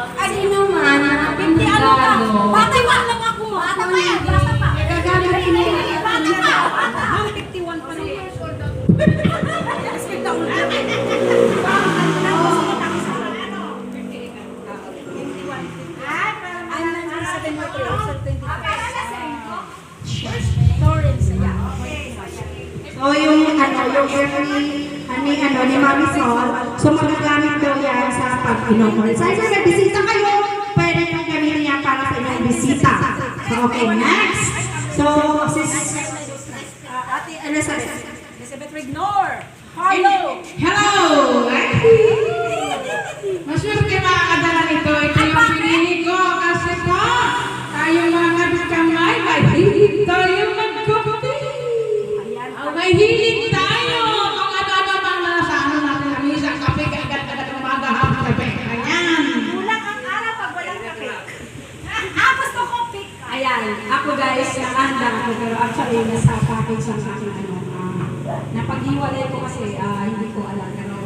Sino man ang Hindi ano ka. regalo. Bata pa lang ako. Bata pa yan. Bata pa. Bata pa. Bata pa. 51 pa rin. Respect daw na. I'm not sabi mo to. Sir, 25. Lawrence, yeah. So yung ano, yung every ani ano ni Mami Sol, so magagamit daw yan sa pag-inom. So sa may okay, next. So sis Uh, Ate Elizabeth. Elizabeth Rignor. Hello. Hello! Maswerte ako pero actually nasa package ang aking ano. ah, napaghiwalay ko kasi ah, hindi ko alam pero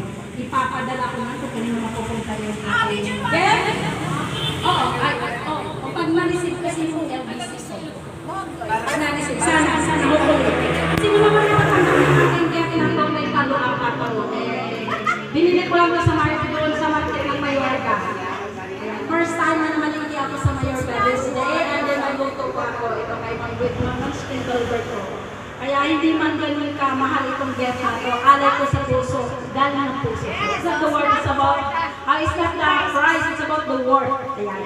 ipapadala ko na kung kanino mapupunta Then, oo, ako ito kay Mang Whitman ng Spindleberto. Kaya hindi man ganun ka mahal itong gift na to. Alay ko sa puso, dahil ng puso. It's not the word, it's about, uh, it's not the price, it's about the worth. Ayan.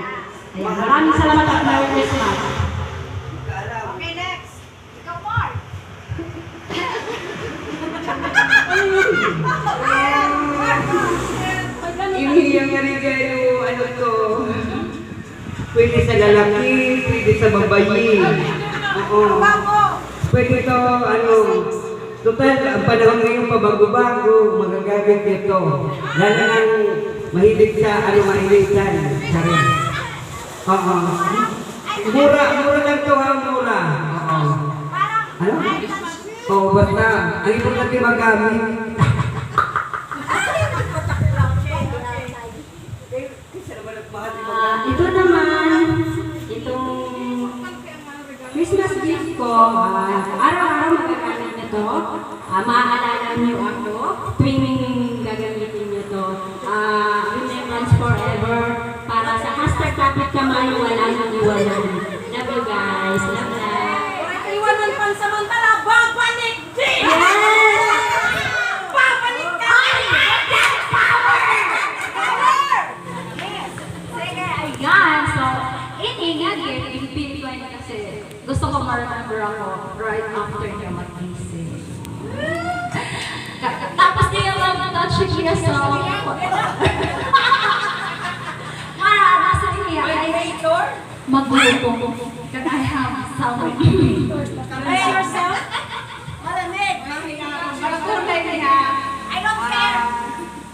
Ayan. Maraming salamat at Merry Christmas. Okay, next. Ikaw, Mark. Hindi yung regalo, ano to, pwede sa lalaki, pwede sa babayi. Oo. Bago. Pwede to, ano, total, ang panahon ngayon pabago-bago, magagamit nito. Lalo nang mahilig sa, ano, mahiligan. Sabi. Oo. Mura, mura lang to ha, mura. Oo. Ano? Oo, basta, ang importante magamit. Ah, ito naman, Christmas gift ko, ah, araw-araw magagamit nito. Ah, maaalala niyo ako tuwing gagamitin niyo to. Ah, remembrance forever para sa hashtag kapit kamay, wala nang gift, pinipili ko yun kasi gusto ko ma-remember ako right after niya mag-gising. Ta- Tapos niya mag-touch niya sa Para, nasa niya ay magluto. Kaya sama Ay, yourself? Malamig. Malakulay niya. I don't care.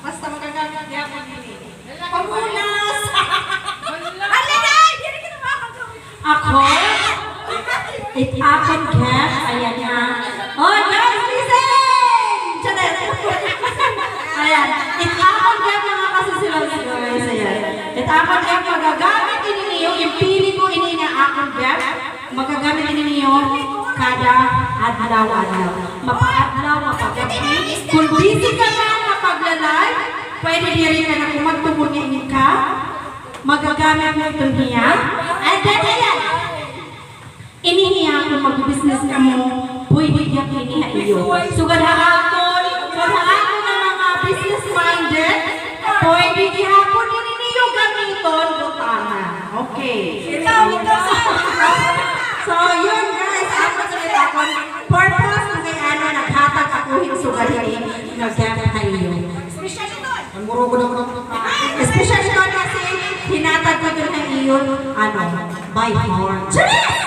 Basta magagamit niya ako nila. Pamunas! Halika! Hindi ka na makakagawin. Ako, it akin cash, ayan na. Oh, guys, listen! Chanet! Ayan, it cash na nga kasi sila guys, ayan. It akin cash, magagamit din ninyo, yung pili ko ini na akin cash, magagamit din ninyo kada adlaw-adlaw. Mapa-adlaw, mapagabi. Kung busy ka na pagla-live, pwede din ka na kung magtumunin ka, magagamit mo ito niya. And then, ayan, inihiya kung mag-business ka mo, pwede niya kiniha iyo. So, gadahapon, gadahapon ng mga business-minded, pwede gihapon din ninyo gamiton, butana. Okay. Ikaw, ikaw sa... So, yun guys, ako sa itakon, purpose ng kay Ana, naghatag ako yung sugal din, naggamit na iyo. Special ito. ang muro ko na ko Especially iyon, ano, by heart. Okay,